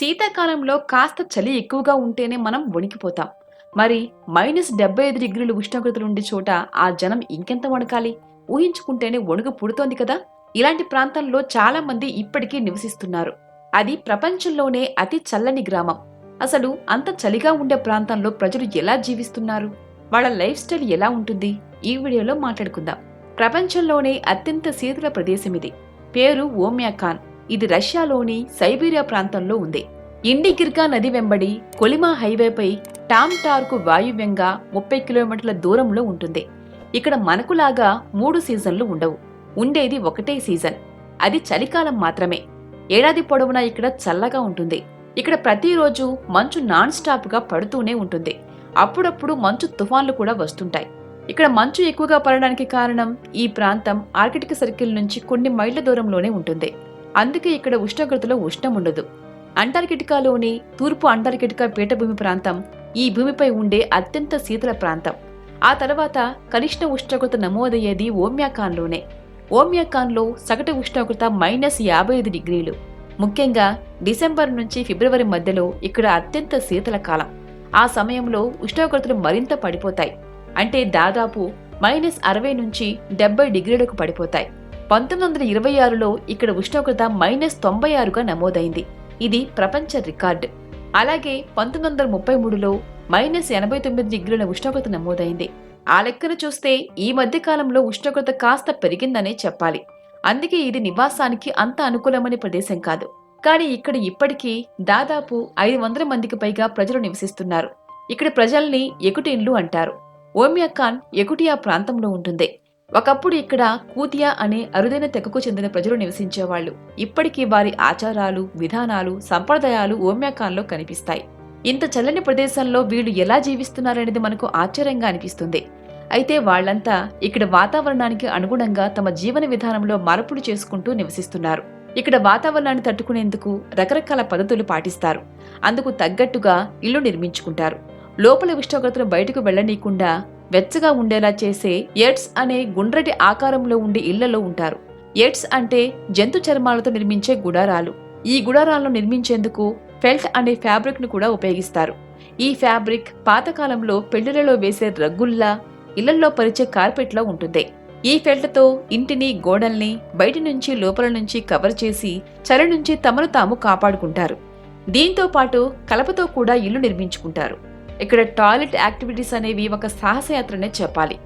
శీతాకాలంలో కాస్త చలి ఎక్కువగా ఉంటేనే మనం వణికిపోతాం. మరి మైనస్ డెబ్బై ఐదు డిగ్రీలు ఉష్ణోగ్రతలు ఉండే చోట ఆ జనం ఇంకెంత వణకాలి? ఊహించుకుంటేనే వణుకు పుడుతోంది కదా? ఇలాంటి ప్రాంతంలో చాలా మంది ఇప్పటికీ నివసిస్తున్నారు. అది ప్రపంచంలోనే అతి చల్లని గ్రామం. అసలు అంత చలిగా ఉండే ప్రాంతంలో ప్రజలు ఎలా జీవిస్తున్నారు? వాళ్ళ లైఫ్ స్టైల్ ఎలా ఉంటుంది? ఈ వీడియోలో మాట్లాడుకుందాం. ప్రపంచంలోనే అత్యంత శీతల ప్రదేశం ఇది. పేరు ఓమ్యాఖాన్ ఇది రష్యాలోని సైబీరియా ప్రాంతంలో ఉంది. ఇండిగిర్గా నది వెంబడి కొలిమా హైవేపై టామ్ టార్కు వాయువ్యంగా ముప్పై కిలోమీటర్ల దూరంలో ఉంటుంది. ఇక్కడ మనకులాగా మూడు సీజన్లు ఉండవు. ఉండేది ఒకటే సీజన్. అది చలికాలం మాత్రమే. ఏడాది పొడవునా ఇక్కడ చల్లగా ఉంటుంది. ఇక్కడ ప్రతిరోజు మంచు నాన్ స్టాప్గా పడుతూనే ఉంటుంది. అప్పుడప్పుడు మంచు తుఫాన్లు కూడా వస్తుంటాయి. ఇక్కడ మంచు ఎక్కువగా పడడానికి కారణం ఈ ప్రాంతం ఆర్కిటిక్ సర్కిల్ నుంచి కొన్ని మైళ్ళ దూరంలోనే ఉంటుంది. అందుకే ఇక్కడ ఉష్ణోగ్రతలో ఉష్ణం ఉండదు. అంటార్కిటికాలోని తూర్పు అంటార్కిటికా పీఠభూమి ప్రాంతం ఈ భూమిపై ఉండే అత్యంత శీతల ప్రాంతం. ఆ తర్వాత కనిష్ట ఉష్ణోగ్రత నమోదయ్యేది ఓమ్యాకాన్లోనే. ఓమ్యాకాన్లో సగటు ఉష్ణోగ్రత మైనస్ యాభై ఐదు డిగ్రీలు. ముఖ్యంగా డిసెంబర్ నుంచి ఫిబ్రవరి మధ్యలో ఇక్కడ అత్యంత శీతల కాలం. ఆ సమయంలో ఉష్ణోగ్రతలు మరింత పడిపోతాయి. అంటే దాదాపు మైనస్ అరవై నుంచి డెబ్బై డిగ్రీలకు పడిపోతాయి. పంతొమ్మిది వందల ఇరవై ఆరులో ఇక్కడ ఉష్ణోగ్రత మైనస్ తొంభై ఆరుగా నమోదైంది. ఇది ప్రపంచ రికార్డు. అలాగే పంతొమ్మిది వందల ముప్పై మూడులో మైనస్ ఎనభై తొమ్మిది డిగ్రీల ఉష్ణోగ్రత నమోదైంది. ఆ లెక్కను చూస్తే ఈ మధ్య కాలంలో ఉష్ణోగ్రత కాస్త పెరిగిందనే చెప్పాలి. అందుకే ఇది నివాసానికి అంత అనుకూలమైన ప్రదేశం కాదు. కానీ ఇక్కడ ఇప్పటికీ దాదాపు ఐదు వందల మందికి పైగా ప్రజలు నివసిస్తున్నారు. ఇక్కడ ప్రజల్ని ఎకుటిన్లు అంటారు. ఓమియాఖాన్ ఎకుటియా ప్రాంతంలో ఉంటుంది. ఒకప్పుడు ఇక్కడ కూతియా అనే అరుదైన తెగకు చెందిన ప్రజలు నివసించేవాళ్ళు ఇప్పటికీ వారి ఆచారాలు విధానాలు సంప్రదాయాలు ఓమ్యాకాన్లో కనిపిస్తాయి. ఇంత చల్లని ప్రదేశంలో వీళ్ళు ఎలా జీవిస్తున్నారనేది మనకు ఆశ్చర్యంగా అనిపిస్తుంది. అయితే వాళ్ళంతా ఇక్కడ వాతావరణానికి అనుగుణంగా తమ జీవన విధానంలో మార్పులు చేసుకుంటూ నివసిస్తున్నారు. ఇక్కడ వాతావరణాన్ని తట్టుకునేందుకు రకరకాల పద్ధతులు పాటిస్తారు. అందుకు తగ్గట్టుగా ఇల్లు నిర్మించుకుంటారు. లోపల ఉష్ణోగ్రతలు బయటకు వెళ్ళనీయకుండా వెచ్చగా ఉండేలా చేసే ఎడ్స్ అనే గుండ్రటి ఆకారంలో ఉండే ఇళ్ళలో ఉంటారు. ఎడ్స్ అంటే జంతు చర్మాలతో నిర్మించే గుడారాలు. ఈ గుడారాలను నిర్మించేందుకు ఫెల్ట్ అనే ఫ్యాబ్రిక్ను కూడా ఉపయోగిస్తారు. ఈ ఫ్యాబ్రిక్ పాతకాలంలో పెళ్ళిలలో వేసే రగ్గుల్లా ఇళ్ళలో పరిచే కార్పెట్లో ఉంటుంది. ఈ ఫెల్ట్తో ఇంటిని గోడల్ని బయటి నుంచి లోపల నుంచి కవర్ చేసి చలి నుంచి తమను తాము కాపాడుకుంటారు. దీంతో పాటు కలపతో కూడా ఇల్లు నిర్మించుకుంటారు. ఇక్కడ టాయిలెట్ యాక్టివిటీస్ అనేవి ఒక సాహసయాత్రనే చెప్పాలి.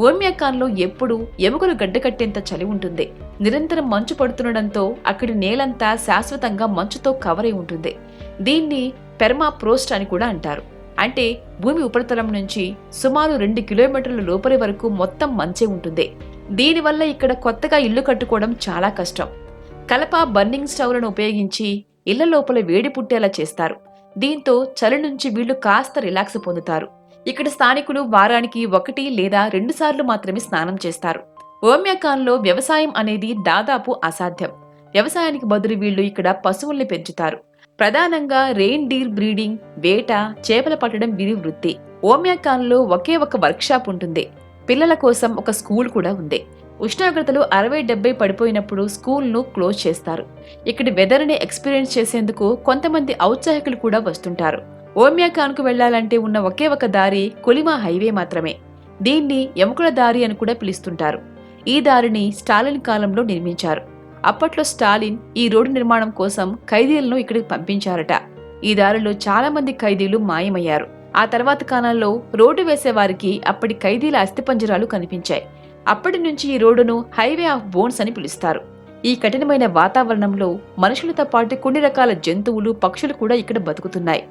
ఓమ్యాకాన్లో ఎప్పుడూ ఎముకలు గడ్డకట్టేంత చలి ఉంటుంది. నిరంతరం మంచు పడుతుండడంతో అక్కడి నేలంతా శాశ్వతంగా మంచుతో కవర్ అయి ఉంటుంది. దీన్ని పెర్మా ప్రోస్ట్ అని కూడా అంటారు. అంటే భూమి ఉపరితలం నుంచి సుమారు రెండు కిలోమీటర్ల లోపలి వరకు మొత్తం మంచే ఉంటుంది. దీనివల్ల ఇక్కడ కొత్తగా ఇల్లు కట్టుకోవడం చాలా కష్టం. కలప బర్నింగ్ స్టవ్లను ఉపయోగించి ఇళ్ళ లోపల వేడి పుట్టేలా చేస్తారు. దీంతో చలి నుంచి వీళ్ళు కాస్త రిలాక్స్ పొందుతారు. ఇక్కడ స్థానికులు వారానికి ఒకటి లేదా రెండు సార్లు మాత్రమే స్నానం చేస్తారు. ఓమ్యాకాన్లో వ్యవసాయం అనేది దాదాపు అసాధ్యం. వ్యవసాయానికి బదులు వీళ్ళు ఇక్కడ పశువుల్ని పెంచుతారు. ప్రధానంగా రెయిన్ డీర్ బ్రీడింగ్ వేట చేపల పట్టడం వీరి వృత్తి. ఓమ్యాకాన్లో ఒకే ఒక వర్క్షాప్ ఉంటుంది. పిల్లల కోసం ఒక స్కూల్ కూడా ఉంది. ఉష్ణోగ్రతలు అరవై డెబ్బై పడిపోయినప్పుడు స్కూల్ను క్లోజ్ చేస్తారు. ఇక్కడి వెదర్ని ఎక్స్పీరియన్స్ చేసేందుకు కొంతమంది ఔత్సాహికులు కూడా వస్తుంటారు. ఓమ్యాకాన్కు వెళ్ళాలంటే ఉన్న ఒకే ఒక దారి కొలిమా హైవే మాత్రమే. దీన్ని ఎముకల దారి అని కూడా పిలుస్తుంటారు. ఈ దారిని స్టాలిన్ కాలంలో నిర్మించారు. అప్పట్లో స్టాలిన్ ఈ రోడ్డు నిర్మాణం కోసం ఖైదీలను ఇక్కడికి పంపించారట. ఈ దారిలో చాలా మంది ఖైదీలు మాయమయ్యారు. ఆ తర్వాత కాలంలో రోడ్డు వేసేవారికి అప్పటి ఖైదీల అస్థిపంజరాలు కనిపించాయి. అప్పటి నుంచి ఈ రోడ్డును హైవే ఆఫ్ బోన్స్ అని పిలుస్తారు. ఈ కఠినమైన వాతావరణంలో మనుషులతో పాటు కొన్ని రకాల జంతువులు పక్షులు కూడా ఇక్కడ బతుకుతున్నాయి.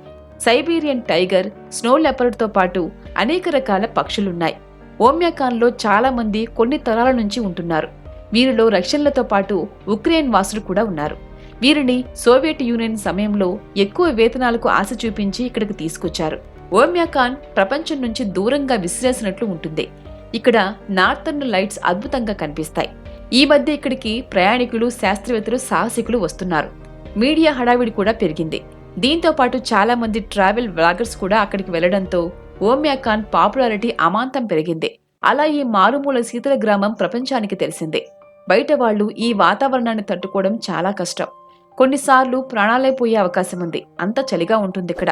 సైబీరియన్ టైగర్ స్నో లెపర్డ్తో పాటు అనేక రకాల పక్షులున్నాయి. ఓమ్యాకాన్లో చాలా మంది కొన్ని తరాల నుంచి ఉంటున్నారు. వీరిలో రష్యన్లతో పాటు ఉక్రెయిన్ వాసులు కూడా ఉన్నారు. వీరిని సోవియట్ యూనియన్ సమయంలో ఎక్కువ వేతనాలకు ఆశ చూపించి ఇక్కడికి తీసుకొచ్చారు. ఓమ్యాకాన్ ప్రపంచం నుంచి దూరంగా విసిరేసినట్లు ఉంటుంది. ఇక్కడ నార్థర్న్ లైట్స్ అద్భుతంగా కనిపిస్తాయి. ఈ మధ్య ఇక్కడికి ప్రయాణికులు శాస్త్రవేత్తలు సాహసికులు వస్తున్నారు. మీడియా హడావిడి కూడా పెరిగింది. దీంతో పాటు చాలా మంది ట్రావెల్ వ్లాగర్స్ కూడా అక్కడికి వెళ్ళడంతో ఓమ్యాకాన్ పాపులారిటీ అమాంతం పెరిగింది. అలా ఈ మారుమూల శీతల గ్రామం ప్రపంచానికి తెలిసిందే. బయట వాళ్ళు ఈ వాతావరణాన్ని తట్టుకోవడం చాలా కష్టం. కొన్నిసార్లు ప్రాణాలే పోయే అవకాశం ఉంది. అంత చలిగా ఉంటుంది ఇక్కడ